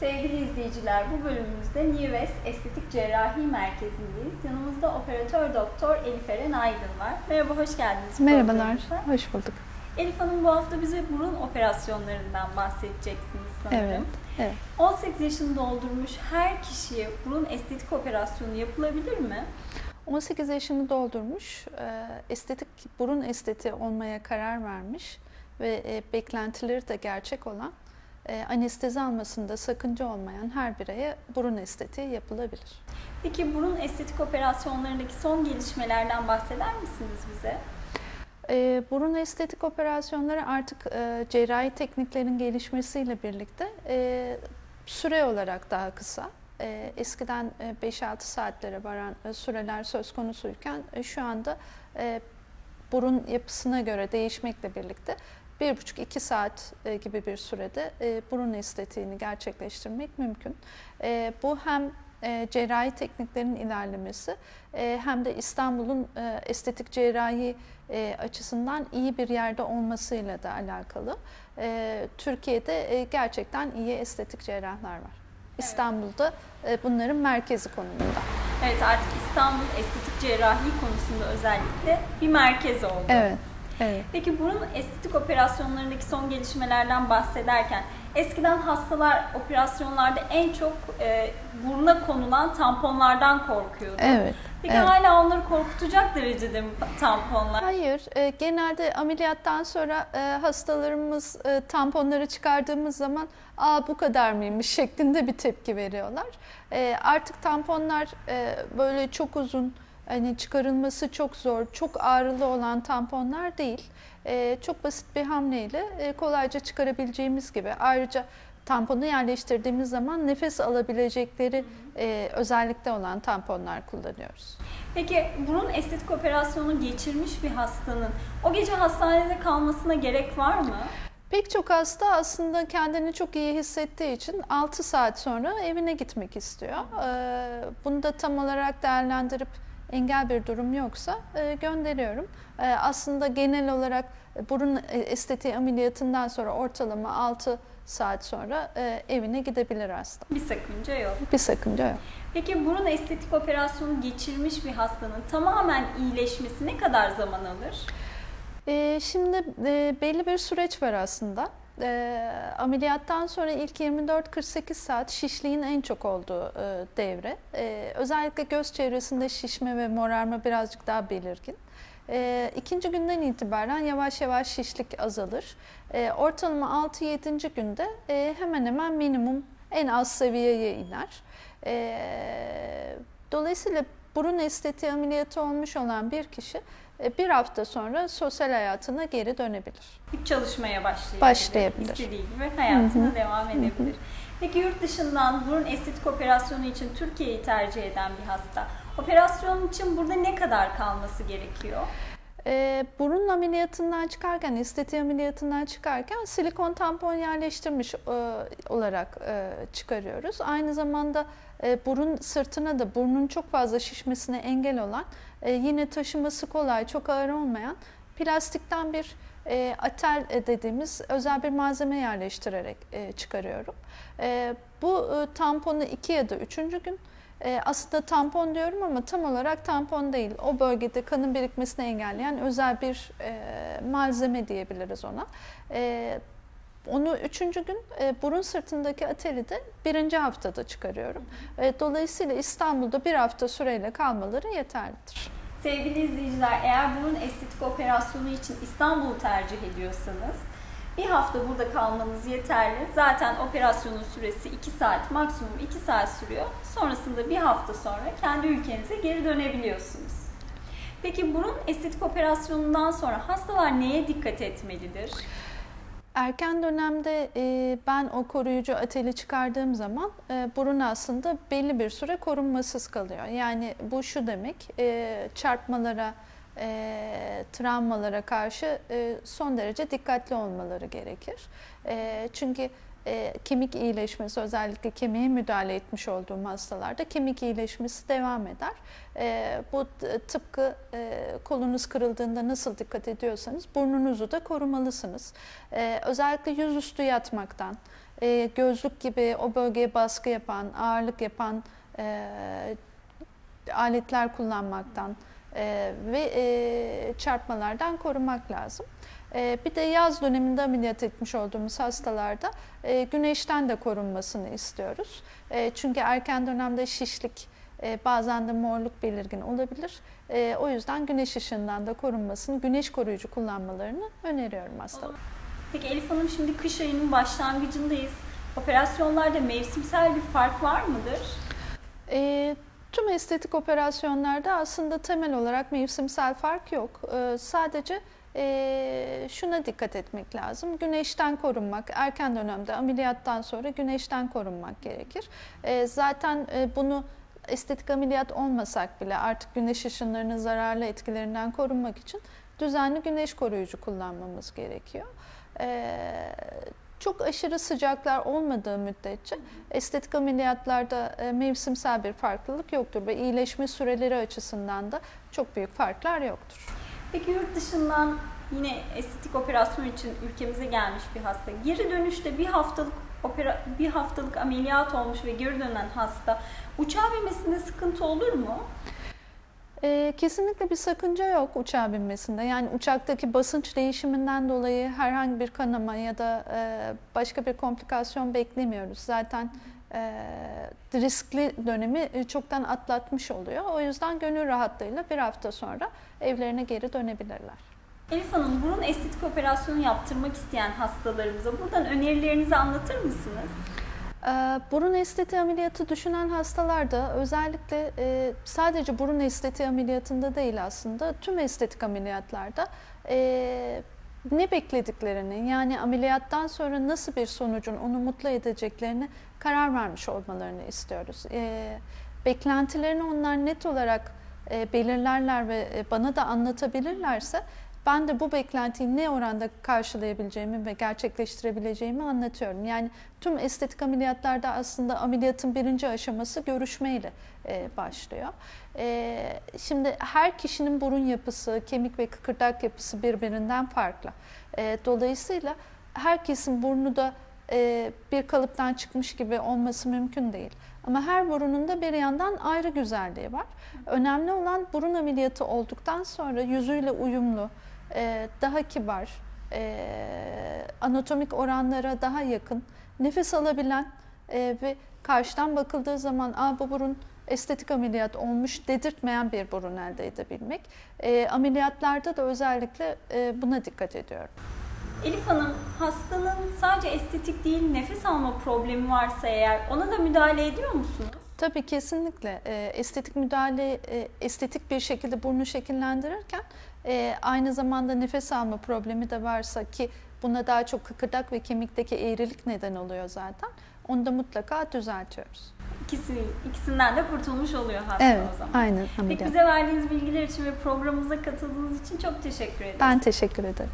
Sevgili izleyiciler, bu bölümümüzde West Estetik Cerrahi Merkezi'ndeyiz. Yanımızda operatör doktor Elif Eren Aydın var. Merhaba, hoş geldiniz. Merhabalar, hoş bulduk. Elif Hanım bu hafta bize burun operasyonlarından bahsedeceksiniz sanırım. Evet, evet. 18 yaşını doldurmuş her kişiye burun estetik operasyonu yapılabilir mi? 18 yaşını doldurmuş, e, estetik burun estetiği olmaya karar vermiş ve e, beklentileri de gerçek olan, e, anestezi almasında sakınca olmayan her bireye burun estetiği yapılabilir. Peki burun estetik operasyonlarındaki son gelişmelerden bahseder misiniz bize? E, burun estetik operasyonları artık e, cerrahi tekniklerin gelişmesiyle birlikte e, süre olarak daha kısa. E, eskiden e, 5-6 saatlere varan süreler söz konusuyken e, şu anda e, burun yapısına göre değişmekle birlikte 1,5-2 saat e, gibi bir sürede e, burun estetiğini gerçekleştirmek mümkün. E, bu hem cerrahi tekniklerin ilerlemesi hem de İstanbul'un estetik cerrahi açısından iyi bir yerde olmasıyla da alakalı. Türkiye'de gerçekten iyi estetik cerrahlar var. İstanbul'da bunların merkezi konumunda. Evet artık İstanbul estetik cerrahi konusunda özellikle bir merkez oldu. Evet. Evet. Peki burun estetik operasyonlarındaki son gelişmelerden bahsederken eskiden hastalar operasyonlarda en çok e, buruna konulan tamponlardan korkuyordu. Evet. Peki evet. hala onları korkutacak derecede mi tamponlar? Hayır, e, genelde ameliyattan sonra e, hastalarımız e, tamponları çıkardığımız zaman aa bu kadar mıymış şeklinde bir tepki veriyorlar. E, artık tamponlar e, böyle çok uzun, hani çıkarılması çok zor, çok ağrılı olan tamponlar değil. E, çok basit bir hamleyle e, kolayca çıkarabileceğimiz gibi. Ayrıca tamponu yerleştirdiğimiz zaman nefes alabilecekleri e, özellikte olan tamponlar kullanıyoruz. Peki burun estetik operasyonu geçirmiş bir hastanın o gece hastanede kalmasına gerek var mı? Pek çok hasta aslında kendini çok iyi hissettiği için 6 saat sonra evine gitmek istiyor. Ee, Bunu da tam olarak değerlendirip engel bir durum yoksa e, gönderiyorum. Ee, Aslında genel olarak burun estetiği ameliyatından sonra ortalama 6 saat sonra e, evine gidebilir hasta. Bir sakınca yok. Bir sakınca yok. Peki burun estetik operasyonu geçirmiş bir hastanın tamamen iyileşmesi ne kadar zaman alır? Ee, Şimdi e, belli bir süreç var aslında. E, ameliyattan sonra ilk 24-48 saat şişliğin en çok olduğu e, devre. E, özellikle göz çevresinde şişme ve morarma birazcık daha belirgin. E, ikinci günden itibaren yavaş yavaş şişlik azalır. E, ortalama 6-7. günde e, hemen hemen minimum en az seviyeye iner. E, dolayısıyla burun estetiği ameliyatı olmuş olan bir kişi bir hafta sonra sosyal hayatına geri dönebilir. Çalışmaya başlayabilir. Başlayabilir. İstediği gibi hayatına devam edebilir. Peki yurt dışından burun estetik operasyonu için Türkiye'yi tercih eden bir hasta operasyon için burada ne kadar kalması gerekiyor? E, burun ameliyatından çıkarken, estetiği ameliyatından çıkarken silikon tampon yerleştirmiş e, olarak e, çıkarıyoruz. Aynı zamanda e, burun sırtına da burnun çok fazla şişmesine engel olan, e, yine taşıması kolay, çok ağır olmayan plastikten bir e, atel dediğimiz özel bir malzeme yerleştirerek çıkarıyorum. Bu tamponu iki ya da üçüncü gün aslında tampon diyorum ama tam olarak tampon değil. O bölgede kanın birikmesini engelleyen özel bir malzeme diyebiliriz ona. E, onu üçüncü gün e, burun sırtındaki ateli de birinci haftada çıkarıyorum. E, dolayısıyla İstanbul'da bir hafta süreyle kalmaları yeterlidir. Sevgili izleyiciler eğer burun estetik operasyonu için İstanbul'u tercih ediyorsanız bir hafta burada kalmanız yeterli. Zaten operasyonun süresi 2 saat, maksimum 2 saat sürüyor. Sonrasında bir hafta sonra kendi ülkenize geri dönebiliyorsunuz. Peki burun estetik operasyonundan sonra hastalar neye dikkat etmelidir? Erken dönemde e, ben o koruyucu ateli çıkardığım zaman e, burun aslında belli bir süre korunmasız kalıyor. Yani bu şu demek e, çarpmalara, e, travmalara karşı e, son derece dikkatli olmaları gerekir. E, çünkü e, kemik iyileşmesi özellikle kemiğe müdahale etmiş olduğum hastalarda kemik iyileşmesi devam eder. E, bu tıpkı e, kolunuz kırıldığında nasıl dikkat ediyorsanız burnunuzu da korumalısınız. E, özellikle yüzüstü yatmaktan, e, gözlük gibi o bölgeye baskı yapan, ağırlık yapan e, aletler kullanmaktan e, ve e, çarpmalardan korumak lazım. E, bir de yaz döneminde ameliyat etmiş olduğumuz hastalarda e, güneşten de korunmasını istiyoruz. E, çünkü erken dönemde şişlik, e, bazen de morluk belirgin olabilir. O yüzden güneş ışığından da korunmasını, güneş koruyucu kullanmalarını öneriyorum hastalara. Peki Elif Hanım şimdi kış ayının başlangıcındayız. Operasyonlarda mevsimsel bir fark var mıdır? E, tüm estetik operasyonlarda aslında temel olarak mevsimsel fark yok. E, sadece e, şuna dikkat etmek lazım. Güneşten korunmak, erken dönemde ameliyattan sonra güneşten korunmak gerekir. E, zaten e, bunu estetik ameliyat olmasak bile artık güneş ışınlarının zararlı etkilerinden korunmak için düzenli güneş koruyucu kullanmamız gerekiyor. Ee, çok aşırı sıcaklar olmadığı müddetçe estetik ameliyatlarda e, mevsimsel bir farklılık yoktur ve iyileşme süreleri açısından da çok büyük farklar yoktur. Peki yurt dışından yine estetik operasyon için ülkemize gelmiş bir hasta. Geri dönüşte bir haftalık opera, bir haftalık ameliyat olmuş ve geri dönen hasta uçağa binmesinde sıkıntı olur mu? E, kesinlikle bir sakınca yok uçağa binmesinde. Yani uçaktaki basınç değişiminden dolayı herhangi bir kanama ya da e, başka bir komplikasyon beklemiyoruz. Zaten riskli dönemi çoktan atlatmış oluyor. O yüzden gönül rahatlığıyla bir hafta sonra evlerine geri dönebilirler. Elif Hanım, burun estetik operasyonu yaptırmak isteyen hastalarımıza buradan önerilerinizi anlatır mısınız? Burun estetiği ameliyatı düşünen hastalarda özellikle sadece burun estetiği ameliyatında değil aslında tüm estetik ameliyatlarda ne beklediklerini yani ameliyattan sonra nasıl bir sonucun onu mutlu edeceklerini karar vermiş olmalarını istiyoruz. Beklentilerini onlar net olarak belirlerler ve bana da anlatabilirlerse ben de bu beklentiyi ne oranda karşılayabileceğimi ve gerçekleştirebileceğimi anlatıyorum. Yani tüm estetik ameliyatlarda aslında ameliyatın birinci aşaması görüşmeyle e, başlıyor. E, şimdi her kişinin burun yapısı, kemik ve kıkırdak yapısı birbirinden farklı. E, dolayısıyla herkesin burnu da e, bir kalıptan çıkmış gibi olması mümkün değil. Ama her burunun da bir yandan ayrı güzelliği var. Önemli olan burun ameliyatı olduktan sonra yüzüyle uyumlu, e, daha kibar, e, anatomik oranlara daha yakın, nefes alabilen e, ve karşıdan bakıldığı zaman Aa, bu burun estetik ameliyat olmuş dedirtmeyen bir burun elde edebilmek. ameliyatlarda da özellikle buna dikkat ediyorum. Elif Hanım, hastanın sadece estetik değil nefes alma problemi varsa eğer ona da müdahale ediyor musunuz? Tabii kesinlikle. estetik müdahale, estetik bir şekilde burnu şekillendirirken e, aynı zamanda nefes alma problemi de varsa ki buna daha çok kıkırdak ve kemikteki eğrilik neden oluyor zaten. Onu da mutlaka düzeltiyoruz. İkisi, ikisinden de kurtulmuş oluyor hasta evet, o zaman. Aynen. Peki bize verdiğiniz bilgiler için ve programımıza katıldığınız için çok teşekkür ederim. Ben teşekkür ederim.